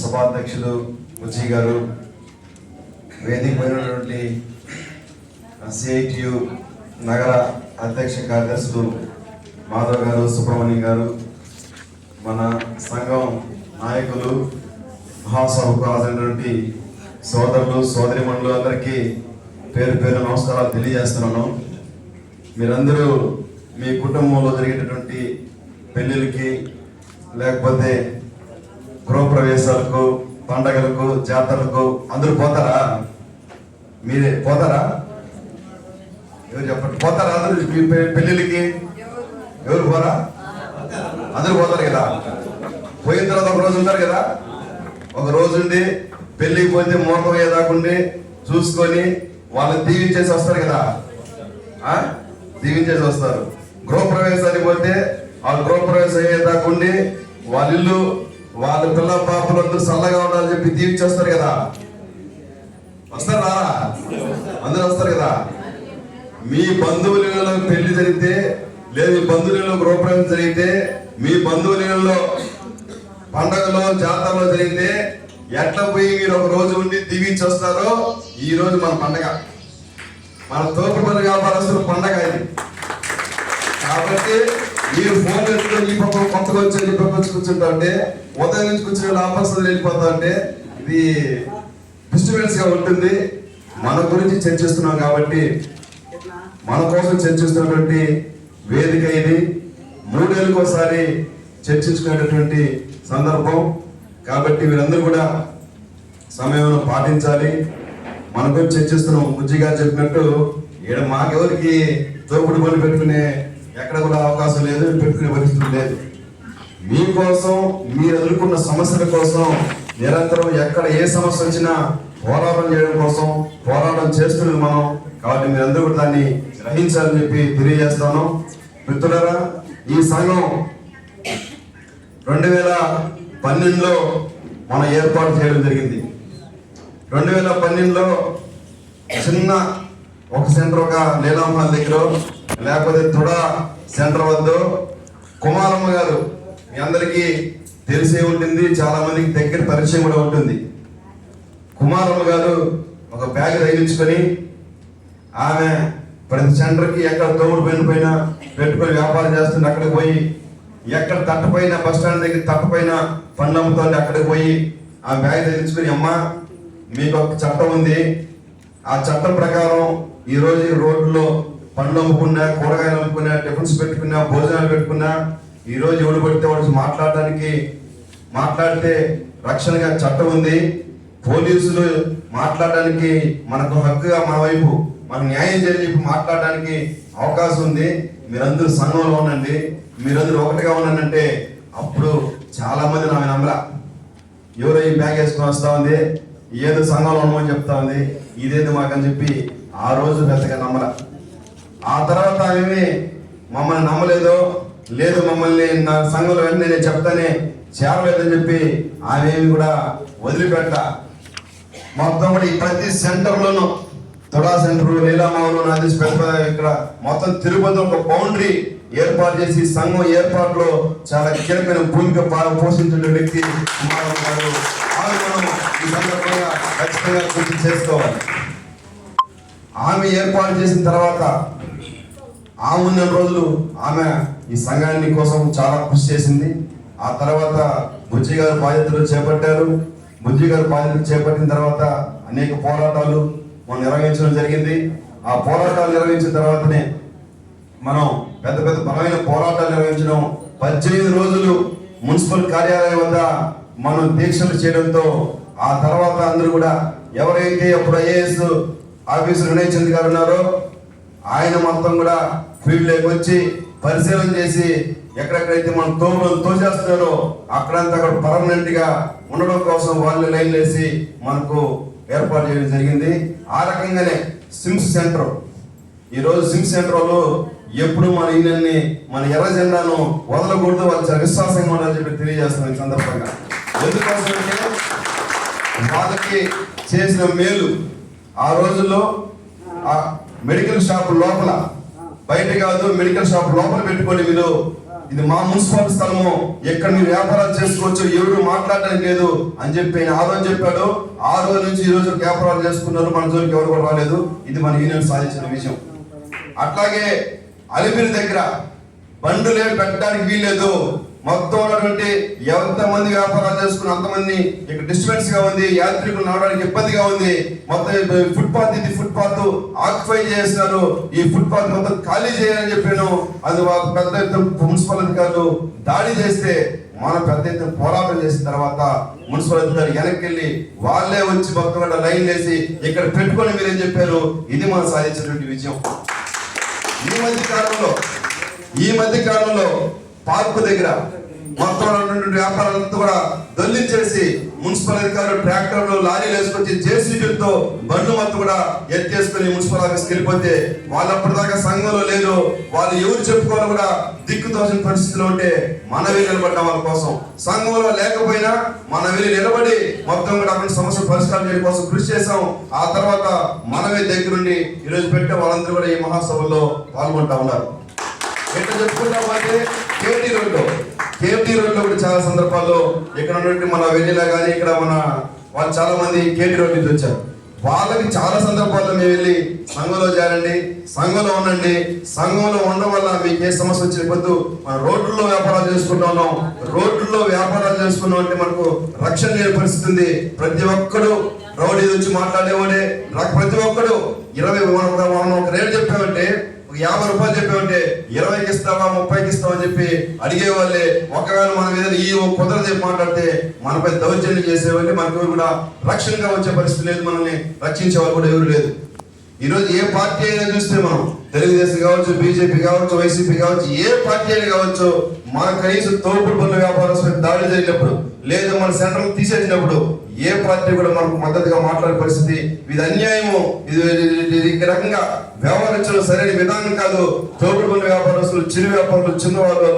సభాధ్యక్షులు ముజీ గారు వేదిక పోయినటువంటి సిఐటియు నగర అధ్యక్ష కార్యదర్శులు మాధవ్ గారు సుబ్రహ్మణ్యం గారు మన సంఘం నాయకులు మహాసభకు హాజరైనటువంటి సోదరులు సోదరిమణులు అందరికీ పేరు పేరు నమస్కారాలు తెలియజేస్తున్నాను. మీరందరూ మీ కుటుంబంలో జరిగేటటువంటి పెళ్ళిళ్ళకి లేకపోతే గృహప్రవేశాలకు పండగలకు జాతరలకు అందరూ పోతారా? మీరే పోతారా? ఎవరు చెప్పండి. పోతారా అందరూ? మీ పెళ్ళిళ్ళకి? ఎవరు పోరా? అందరూ పోతారు కదా. పోయిన తర్వాత ఒక రోజు ఉంటారు కదా. ఒక రోజు ఉండి పెళ్ళికి పోతే మోసం ఏదాకుండి చూసుకొని వాళ్ళని దీవించేసి వస్తారు కదా. దీవించేసి వస్తారు. గృహప్రవేశానికి పోతే ఆ గృహప్రవేశం అయ్యేదాకుండి వాళ్ళ ఇల్లు వాళ్ళ పిల్ల పాపలు అందరూ చల్లగా ఉండాలని చెప్పి దీవించేస్తారు కదా. వస్తారు రారా? అందరూ వస్తారు కదా. మీ బంధువులలో పెళ్ళి జరిగితే లేదు మీ బంధువులలో గృహప్రవేశం జరిగితే మీ బంధువులలో పండగలో జాతరలో జరిగితే ఎట్లా పోయి మీరు ఒక రోజు ఉండి దీవించి వస్తారో ఈ రోజు మన పండగ. మన తోపుపల్లి వ్యాపారస్తుల పండగ ఇది. కాబట్టి మీరు ఫోన్ ఎత్తుకొని ఈ పక్క కొత్తగా వచ్చి ఈ పక్క వచ్చి కూర్చుంటా అంటే ఉదయం నుంచి కూర్చుని వ్యాపారస్తులు వెళ్ళిపోతా అంటే ఇది డిస్టర్బెన్స్గా ఉంటుంది. మన గురించి చర్చిస్తున్నాం కాబట్టి మన కోసం చర్చిస్తున్నటువంటి వేదిక ఇది. మూడేళ్ళకి ఒకసారి చర్చించుకునేటటువంటి సందర్భం. కాబట్టి మీరందరూ కూడా సమయం పాటించాలి. మన గురించి చర్చిస్తున్నాం. బుజ్జి చెప్పినట్టు ఈడ మాకెవరికి తోపుడు పని పెట్టుకునే ఎక్కడ కూడా అవకాశం లేదు పెట్టుకునే పరిస్థితి లేదు. మీకోసం మీరు ఎదుర్కొన్న సమస్యల కోసం నిరంతరం ఎక్కడ ఏ సమస్య వచ్చినా పోరాటం చేయడం కోసం పోరాటం చేస్తున్నది మనం. కాబట్టి మీరందరూ కూడా దాన్ని గ్రహించాలని చెప్పి తెలియజేస్తాను. మిత్రులరా ఈ సంఘం రెండు వేల పన్నెండులో మనం ఏర్పాటు చేయడం జరిగింది. రెండు వేల పన్నెండులో చిన్న ఒక సెంటర్ ఒక లీలామహల్ దగ్గర లేకపోతే తుడా సెంటర్ వద్ద. కుమారమ్మ గారు మీ అందరికీ తెలిసే ఉంటుంది చాలా మందికి దగ్గర పరిచయం కూడా ఉంటుంది. కుమారమ్మ గారు ఒక బ్యాగ్ తగిలించుకొని ఆమె ప్రతి సెంటర్కి ఎక్కడ తోడు పైన పైన పెట్టుకొని వ్యాపారం చేస్తుంది అక్కడికి పోయి ఎక్కడ తట్టపైన బస్ స్టాండ్ దగ్గర తట్టపైన పండ్లు అమ్ముతుంది అక్కడికి పోయి ఆ బ్యాగ్ తగిలించుకొని అమ్మ మీకు ఒక చట్టం ఉంది. ఆ చట్టం ప్రకారం ఈరోజు రోడ్లో పండ్లు అమ్ముకున్నా కూరగాయలు అమ్ముకున్నా టిఫిన్స్ పెట్టుకున్నా భోజనాలు పెట్టుకున్నా ఈ రోజు ఎవడు పడితే వాడు మాట్లాడడానికి మాట్లాడితే రక్షణగా చట్టం ఉంది. పోలీసులు మాట్లాడడానికి మనకు హక్కుగా మన వైపు మన న్యాయం చేయని మాట్లాడడానికి అవకాశం ఉంది. మీరందరూ సంఘంలో ఉండండి. మీరందరూ ఒకటిగా ఉండండి అప్పుడు చాలా మంది నా నమ్మలా. ఎవరో ఈ బ్యాగ్ వేసుకొని వస్తా ఉంది ఏదో సంఘంలో ఉండమని చెప్తా ఉంది. ఇదేంది మాకని చెప్పి ఆ రోజు పెద్దగా నమ్మల. తర్వాత మమ్మల్ని నమ్మలేదు లేదు మమ్మల్ని నా సంఘంలో వెంటనే నేను చెప్తానే చేరలేదని చెప్పి ఆమెమి కూడా వదిలిపెట్ట. మొత్తం కూడా ఈ ప్రతి సెంటర్లోనూ తుడా సెంటర్ లీలామావులు నాదేశ్ పెద్ద ఇక్కడ మొత్తం తిరుపతి ఒక బౌండరీ ఏర్పాటు చేసి సంఘం ఏర్పాటులో చాలా కీలకమైన భూమిక పోషించిన వ్యక్తి ఆమె ఈ సందర్భంగా ఖచ్చితంగా గుర్తు చేసుకోవాలి. ఆమె ఏర్పాటు చేసిన తర్వాత ఆమె ఉన్న రోజులు ఆమె ఈ సంఘాన్ని కోసం చాలా కృషి చేసింది. ఆ తర్వాత బుజ్జి గారు బాధ్యతలు చేపట్టారు. బుజ్జి గారు బాధ్యతలు చేపట్టిన తర్వాత అనేక పోరాటాలు మనం నిర్వహించడం జరిగింది. ఆ పోరాటాలు నిర్వహించిన తర్వాతనే మనం పెద్ద పెద్ద బలమైన పోరాటాలు నిర్వహించడం పద్దెనిమిది రోజులు మున్సిపల్ కార్యాలయం వద్ద మనం దీక్షలు చేయడంతో ఆ తర్వాత అందరూ కూడా ఎవరైతే అప్పుడు ఐఏఎస్ ఆఫీసర్ వినయ్ చంద్ గారు ఉన్నారో ఆయన మొత్తం కూడా ఫీల్డ్ వచ్చి పరిశీలన చేసి ఎక్కడెక్కడైతే మనం తోడు తోచేస్తున్నారో అక్కడంతా అక్కడ పర్మనెంట్గా ఉండడం కోసం వాళ్ళు లైన్ వేసి మనకు ఏర్పాటు చేయడం జరిగింది. ఆ రకంగానే సిమ్స్ సెంటర్. ఈ రోజు సిమ్ సెంటర్ వాళ్ళు ఎప్పుడు మన ఈయనని మన ఎర్ర జెండాను వదలకూడదు వాళ్ళు విశ్వాసంగా ఉండాలని చెప్పి తెలియజేస్తున్నాం ఈ సందర్భంగా. ఎందుకోసమంటే వాళ్ళకి చేసిన మేలు ఆ రోజుల్లో ఆ మెడికల్ షాప్ లోపల. బయట కాదు మెడికల్ షాప్ లోపల పెట్టుకొని మీరు. ఇది మా మున్సిపల్ స్థలము. ఎక్కడ మీరు వ్యాపారాలు చేసుకోవచ్చు ఎవరు మాట్లాడడానికి లేదు అని చెప్పి ఆయన ఆ రోజు చెప్పాడు. ఆ రోజు నుంచి ఈ రోజు వ్యాపారాలు చేసుకున్నారు. మన జోలికి ఎవరు కూడా రాలేదు. ఇది మన యూనియన్ సాధించిన విషయం అట్లాగే అలిపిరి దగ్గర బండ్లు పెట్టడానికి వీల్లేదు. మొత్తం ఉన్నటువంటి ఎంతమంది వ్యాపారాలు చేసుకున్న అంతమంది ఇక్కడ డిస్టర్బెన్స్గా ఉంది యాత్రికులు నడవడానికి ఇబ్బందిగా ఉంది. మొత్తం ఫుట్పాత్ ఇది ఫుట్పాత్ ఆక్యుపై చేస్తున్నారు ఈ ఫుట్పాత్ మొత్తం ఖాళీ చేయాలని చెప్పాను. అది పెద్ద ఎత్తున మున్సిపల్ అధికారులు దాడి చేస్తే మనం పెద్ద ఎత్తున పోరాటం చేసిన తర్వాత మున్సిపల్ అధికారులు వెనక్కి వెళ్ళి వాళ్ళే వచ్చి మొత్తం కూడా లైన్ వేసి ఇక్కడ పెట్టుకొని మీరేం చెప్పారు? ఇది మనం సాధించినటువంటి విజయం. ఈ మధ్య కాలంలో ఈ మధ్య కాలంలో పార్కు దగ్గర మొత్తం వ్యాపారాలంతా కూడా దొల్లించేసి మున్సిపల్ అధికారులు ట్రాక్టర్లు లారీలు వేసుకొచ్చి జేసీబీలతో బండ్లు మొత్తం కూడా ఎత్తేసుకుని మున్సిపల్ ఆఫీస్కి వెళ్ళిపోతే వాళ్ళు అప్పటిదాకా సంఘంలో లేరు. వాళ్ళు ఎవరు చెప్పుకోవాలి కూడా దిక్కుతోచిన పరిస్థితిలో ఉంటే మన వెళ్ళి నిలబడ్డ వాళ్ళ కోసం. సంఘంలో లేకపోయినా మన వెళ్ళి నిలబడి మొత్తం కూడా అక్కడ సమస్య పరిష్కారం చేయడం కోసం కృషి చేసాం ఆ తర్వాత మనమే దగ్గరుండి ఈరోజు పెట్టే వాళ్ళందరూ కూడా ఈ మహాసభలో పాల్గొంటా ఉన్నారు. ఎట్లా చెప్పుకుంటామంటే కేటీ రోడ్లో. కేటీ రోడ్లో కూడా చాలా సందర్భాల్లో ఇక్కడ ఉన్నటువంటి మన వెన్నెల కానీ ఇక్కడ మన వాళ్ళు చాలా మంది కేటీ రోడ్ నుంచి వచ్చారు. వాళ్ళకి చాలా సందర్భాల్లో మేము వెళ్ళి సంఘంలో చేరండి సంఘంలో ఉండండి. సంఘంలో ఉండడం వల్ల మీకు ఏ సమస్య వచ్చిన పొద్దు మన రోడ్లలో వ్యాపారాలు చేసుకుంటా ఉన్నాం. రోడ్లలో వ్యాపారాలు చేసుకున్నాం అంటే మనకు రక్షణ లేని పరిస్థితి ప్రతి ఒక్కడు రౌడీ వచ్చి మాట్లాడేవాడే. ప్రతి ఒక్కడు ఇరవై మనం ఒక రేటు చెప్పామంటే యాభై రూపాయలు చెప్పామంటే ఇరవైకి ఇస్తావా ముప్పైకి ఇస్తావా అని చెప్పి అడిగే వాళ్ళే ఒకవేళ మనం ఏదైనా ఈ కుదర చెప్పి మాట్లాడితే మనపై దౌర్జన్యం చేసేవాళ్ళు మనకు కూడా రక్షణగా వచ్చే పరిస్థితి లేదు మనల్ని రక్షించే వాళ్ళు కూడా ఎవరు లేదు ఈరోజు ఏ పార్టీ అయినా చూస్తే మనం తెలుగుదేశం కావచ్చు బీజేపీ కావచ్చు వైసీపీ కావచ్చు ఏ పార్టీ అయినా కావచ్చు మన కనీసం తోపుడు పనుల వ్యాపారస్తుల దాడి జరిగినప్పుడు లేదు మన సెంట్రల్ తీసేసినప్పుడు ఏ పార్టీ కూడా మనకు మద్దతుగా మాట్లాడే పరిస్థితి ఇది అన్యాయము. ఇది ఈ రకంగా వ్యవహరించడం సరైన విధానం కాదు. తోపుడు వ్యాపారస్తులు చిరు వ్యాపారులు చిన్నవాళ్ళు